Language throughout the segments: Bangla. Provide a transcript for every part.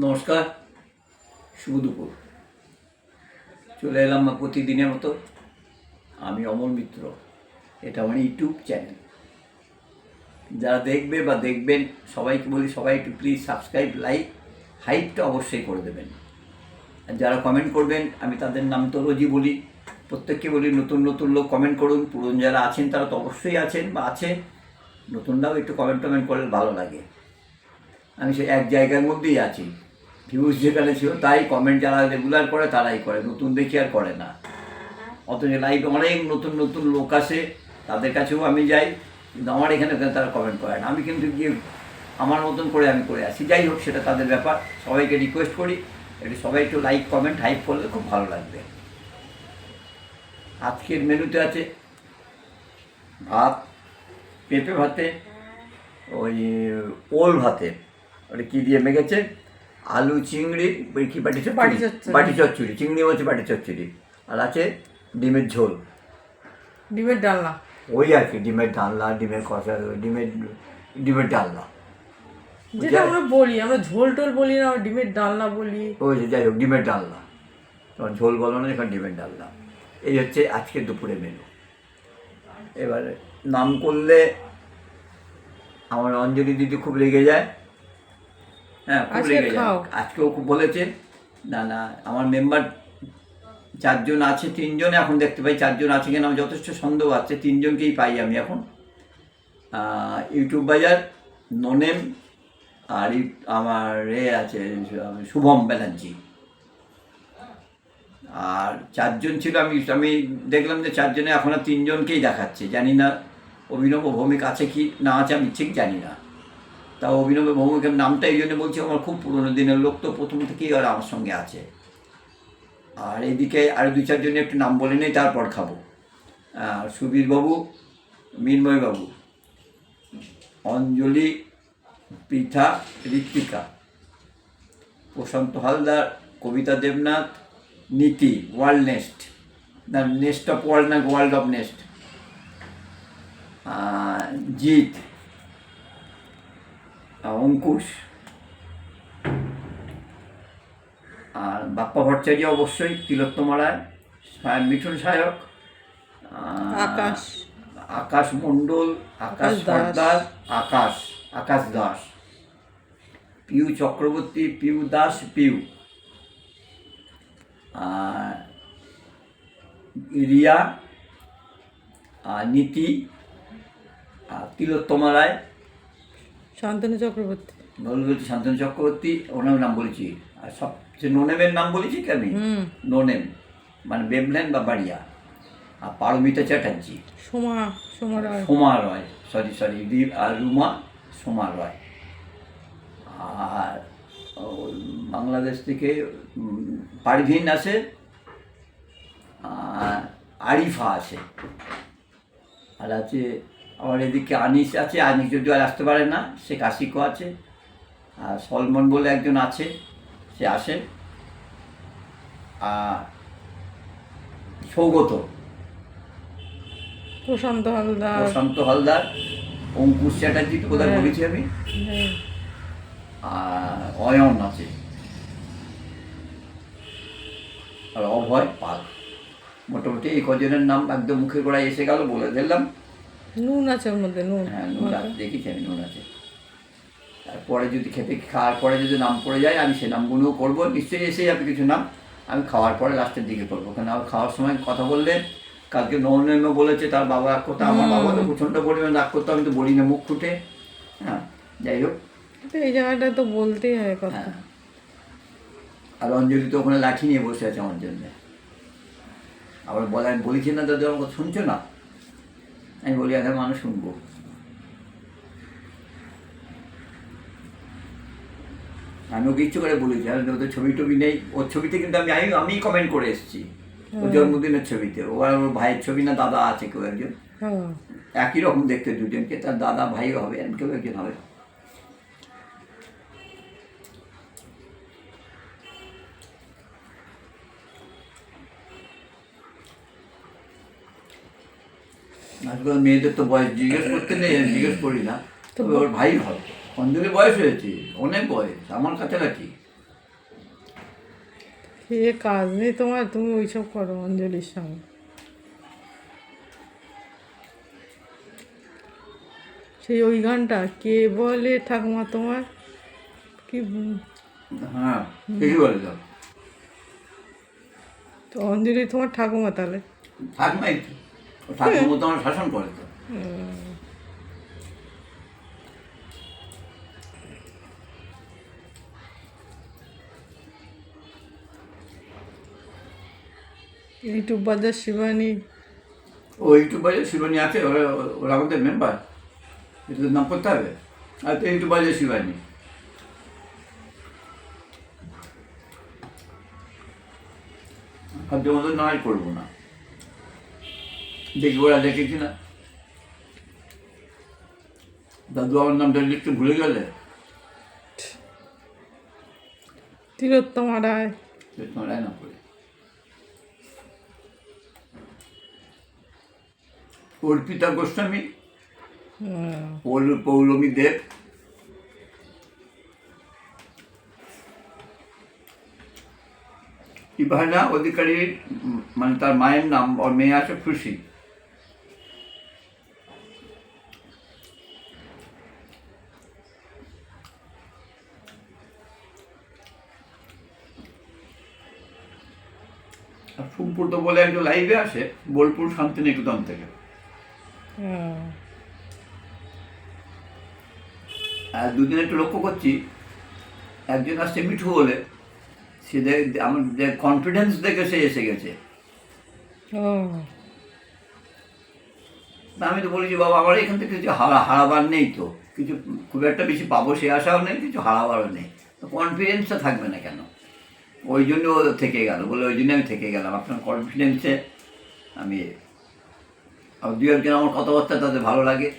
নমস্কার, শুভ দুপুর। চলে এলাম প্রতিদিনের মতো। আমি অমর মিত্র, এটা আমার ইউটিউব চ্যানেল। যারা দেখবে বা দেখবেন, সবাইকে বলি, সবাই একটু প্লিজ সাবস্ক্রাইব লাইক হাইপটা অবশ্যই করে দেবেন। আর যারা কমেন্ট করবেন, আমি তাদের নাম তো রোজই বলি, প্রত্যেককে বলি, নতুন নতুন লোক কমেন্ট করুন। পুরনো যারা আছেন, তারা তো অবশ্যই আছেন বা আছে। নতুনরাও একটু কমেন্ট টমেন্ট করলে ভালো লাগে। আমি সে এক জায়গার মধ্যেই আছি। ভিউজ যেখানে ছিল, তাই কমেন্ট যারা রেগুলার করে, তারাই করে। নতুন দেখি আর করে না। অথচ লাইভে অনেক নতুন নতুন লোক আসে, তাদের কাছেও আমি যাই, কিন্তু আমার এখানে তারা কমেন্ট করে না। আমি কিন্তু গিয়ে আমার মতন করে আমি করে আসি। যাই হোক, সেটা তাদের ব্যাপার। সবাইকে রিকোয়েস্ট করি, একটু সবাই একটু লাইক কমেন্ট হাইপ করলে খুব ভালো লাগবে। আজকের মেনুতে আছে ভাত, পেঁপে ভাতে, ওই ওল ভাতে। ওটা কী দিয়ে মেখেছে আলু চিংড়ি ওই কি বাটি চচ্চড়ি। বাটি চচ্চড়ি। চিংড়ি হচ্ছে বাটি চচ্চড়ি। আর আছে ডিমের ঝোল। ডিমের ডালনা। ওই আর কি ডিমের ডালনা ডিমের কষা ডিমের ডিমের ডালনা। যেটা আমরা বলি আমরা ঝোল টোল বলি না ডিমের ডালনা বলি। ওই যে যাই হোক ডিমের ডালনা। তখন ঝোল বলো না এখন ডিমের ডালনা। এই হচ্ছে আজকে দুপুরে মেনু এবারে নাম করলে আমার অঞ্জলি দিদি খুব রেগে যায়। হ্যাঁ খুব রেগে যায়। আজকেও খুব বলেছে। না না আমার মেম্বার চারজন আছে তিনজন এখন দেখতে পাই চারজন আছে কিনা আমার যথেষ্ট সন্দেহ আছে তিনজনকেই পাই আমি এখন। ইউটিউব বাজার ননেম আর আমার এ আছে শুভম ব্যানার্জি। আর চারজন ছিল আমি আমি দেখলাম যে চারজনে এখন আর তিনজনকেই দেখাচ্ছে। জানি না অভিনব ভৌমিক আছে কি না আছে আমি ঠিক জানি না। তা অভিনব ভৌমিকের নামটা এই জন্য বলছি আমার খুব পুরোনো দিনের লোক তো প্রথম থেকেই আর আমার সঙ্গে আছে। আর এদিকে আরও দু চারজনের একটু নাম বলে নেই তারপর খাব। সুবীরবাবু মিন্ময়বাবু অঞ্জলি পৃথা ঋত্বিকা প্রশান্ত হালদার কবিতা দেবনাথ নীতি ওয়ার্ল্ড নেস্ট। না নেস্ট অফ ওয়ার্ল্ড না ওয়ার্ল্ড অফ নেস্ট। আহ, অঙ্কুশ আর বাপ্পা ভট্টাচার্য অবশ্যই তিলোত্তমা রায় মিঠুন সায়ক আকাশ। আকাশ মণ্ডল আকাশ দাস। সর্দার আকাশ আকাশ দাস পিউ চক্রবর্তী পিউ দাস পিউ আর রিয়া আর নীতি আর তিলোত্তমা রায় শান্তনু চক্রবর্তী। বলবতী শান্তনু চক্রবর্তী ওনার নাম বলেছি। আর সবচেয়ে নোনেমের নাম বলেছি কি আমি? নোনেম মানে বেবলেন বা বাড়িয়া। আর পারমিতা চ্যাটার্জি। সোমা সোমা রায়। সোমা রয় সরি সরি দীপ আর রুমা সোমা রয়। আর বাংলাদেশ থেকে পারভিন আছে আর আরিফা আছে। আর আছে আমার এদিকে আনিস আছে আনিস যদি আর আসতে পারে না সে কাশিকও আছে আর সলমন বলে একজন আছে সে আসে। আর সৌগত। প্রশান্ত হালদার। প্রশান্ত হালদার অঙ্কুশ চ্যাটার্জি তো কোথায় হ্যাঁ। বলেছি আমি? হ্যাঁ। আর অয়ন আছে। আর অভয় পাল। মোটামুটি এই কজনের নাম একদম মুখে গোড়ায় এসে গেল বলে দিলাম। নুন আছে ওর মধ্যে নুন। হ্যাঁ নুন আছে, দেখেছি আমি নুন আছে। তারপরে যদি খেতে খাওয়ার পরে যদি নাম পড়ে যায় আমি সে নামগুলোও করব নিশ্চয়ই এসে যাবে কিছু নাম আমি খাওয়ার পরে লাস্টের দিকে করব। কারণ আমার খাওয়ার সময় কথা বললে কালকে নৌনেমে বলেছে তার বাবা রাগ করতো আমার বাবা তো প্রচণ্ড পরিমাণে রাগ করতো আমি তো বলি না মুখ ফুটে। হ্যাঁ যাই হোক। এই জায়গাটা তো বলতেই হয় কথা। হ্যাঁ। আর অঞ্জলি তো ওখানে লাঠি নিয়ে বসে আছে আমার জন্য। আবার বলে আমি বলেছি না দাদা আমার শুনছো না? আমি বলি আধা মানুষ শুনব আমি ওকে ইচ্ছে করে বলি আর ওদের ছবি টবি নেই। ওর ছবিতে কিন্তু আমি আমি আমি কমেন্ট করে এসেছি। ওর জন্মদিনের ছবিতে। ও আর ওর ভাইয়ের ছবি না দাদা আছে কেউ একজন। একই রকম দেখতে দুজনকে তার দাদা ভাইও হবে কেউ একজন হবে। আজকাল মেয়েদের তো বয়স জিজ্ঞেস করতে নেই আমি জিজ্ঞেস করি না। তবে ওর ভাই হবে অঞ্জলি বয়স হয়েছে অনেক বয়স আমার কাছাকাছি। সে কাজ নেই তোমার তুমি ওইসব করো অঞ্জলির সঙ্গে। সেই ওই গানটা কে বলে ঠাকুমা তোমার? কি হ্যাঁ ঠিকই বলে তো অঞ্জলি তোমার ঠাকুমা তাহলে? ঠাকুমাই তো ঠাকুর মতো আমার শাসন করে তো। ইউটিউব বাজার শিবানী। ও ইউটিউবারে শিবানী আছে ওরা ওরা আমাদের মেম্বার এটা নাম করতে হবে। আর তো ইউটিউবারে শিবানী। ভাবছি মতো নয় করব না। দেখি ওরা দেখেছি না দাদু আমার নামটা লিখতে ভুলে গেলে? তিলোত্তমা রায়। সে তোমার না করে অর্পিতা গোস্বামী হ্যাঁ, পৌল পৌলমী দেব। ইভানা অধিকারীর মানে তার মায়ের নাম ওর মেয়ে আছে খুশি। ফুলপুর বলে একজন লাইভে আসে, বোলপুর শান্তিনিকেতন থেকে। আর দুদিন একটু লক্ষ্য করছি, একজন আসছে মিঠু বলে, সে আমার কনফিডেন্স দেখে সে এসে গেছে। আমি তো বলেছি, বাবা, আমার এখান থেকে কিছু হারা হারাবার নেই তো। কিছু খুব একটা বেশি পাবো সে আশাও নেই, কিছু হারাবারও নেই। তো কনফিডেন্সটা থাকবে না কেন? ওই জন্য ও থেকে গেল। বলে ওই জন্য আমি থেকে গেলাম। আপনার কনফিডেন্সে আমি দু একজন আমার কথাবার্তা তাতে ভালো লাগে।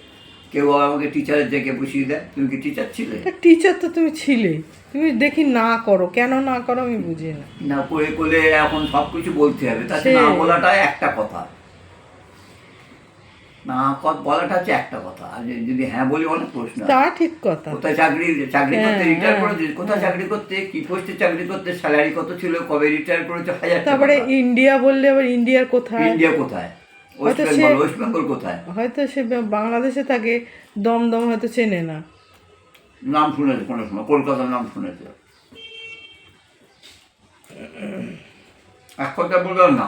কেউ আমাকে টিচারের জায়গায় বুঝিয়ে দেয়। তুমি কি টিচার ছিলে? টিচার তো তুমি ছিলে। তুমি দেখি না করো। কেন না করো আমি বুঝি না। না করে করলে এখন সব কিছু বলতে হবে। তাতে না বলাটা একটা কথা। না বলাটা হচ্ছে একটা কথা। আর যদি হ্যাঁ বলি অনেক প্রশ্ন তা ঠিক কথা। কোথায় চাকরি চাকরি করতে হ্যাঁ, রিটায়ার হ্যাঁ, করেছে কোথায় চাকরি করতে কি পোস্টে চাকরি করতে স্যালারি কত ছিল কবে রিটায়ার করেছে হাজার তারপরে ইন্ডিয়া বললে আবার ইন্ডিয়ার কোথায়? ইন্ডিয়া কোথায়? হয়তো সে- ওয়েস্ট বেঙ্গল কোথায়? হয়তো সে বাংলাদেশে থাকে দমদম হয়তো চেনে না। নাম শুনেছে কোনো সময়। কলকাতার নাম শুনেছে। এক কথা বললাম না।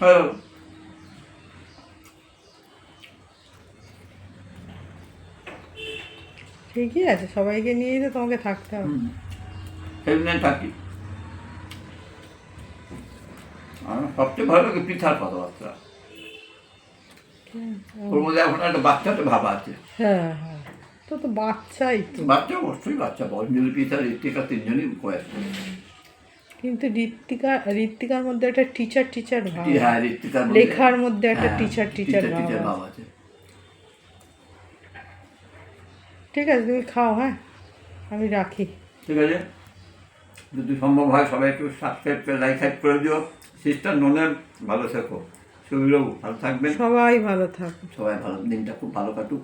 হ্যাঁ। ঠিকই আছে সবাইকে নিয়েই তো তোমাকে থাকতে হবে। সেদিনে থাকি। আমার সবচেয়ে ভালো লাগে পিঠার কথাবার্তা। ওর মধ্যে এখন একটা বাচ্চাটা ভাবা আছে। হ্যাঁ হ্যাঁ। তো তো বাচ্চাই তো। বাচ্চা অবশ্যই বাচ্চা অঞ্জলি পিঠা ঋতিকা তিনজনই কয়েক। কিন্তু ঋত্বিকা ঋত্বিকার মধ্যে একটা টিচার টিচার ভাব হ্যাঁ মধ্যে- লেখার মধ্যে একটা হ্যাঁ, টিচার টিচার ভাব আছে। ভাব আছে ঠিক আছে তুমি খাও হ্যাঁ? আমি রাখি। ঠিক আছে? যদি সম্ভব হয় সবাই একটু সাবস্ক্রাইব করে লাইক সাইড করে দিও। সিস্টার ননের ভালো থেকো। শরীরও ভালো থাকবে সবাই ভালো থাকুক সবাই ভালো দিনটা খুব ভালো কাটুক।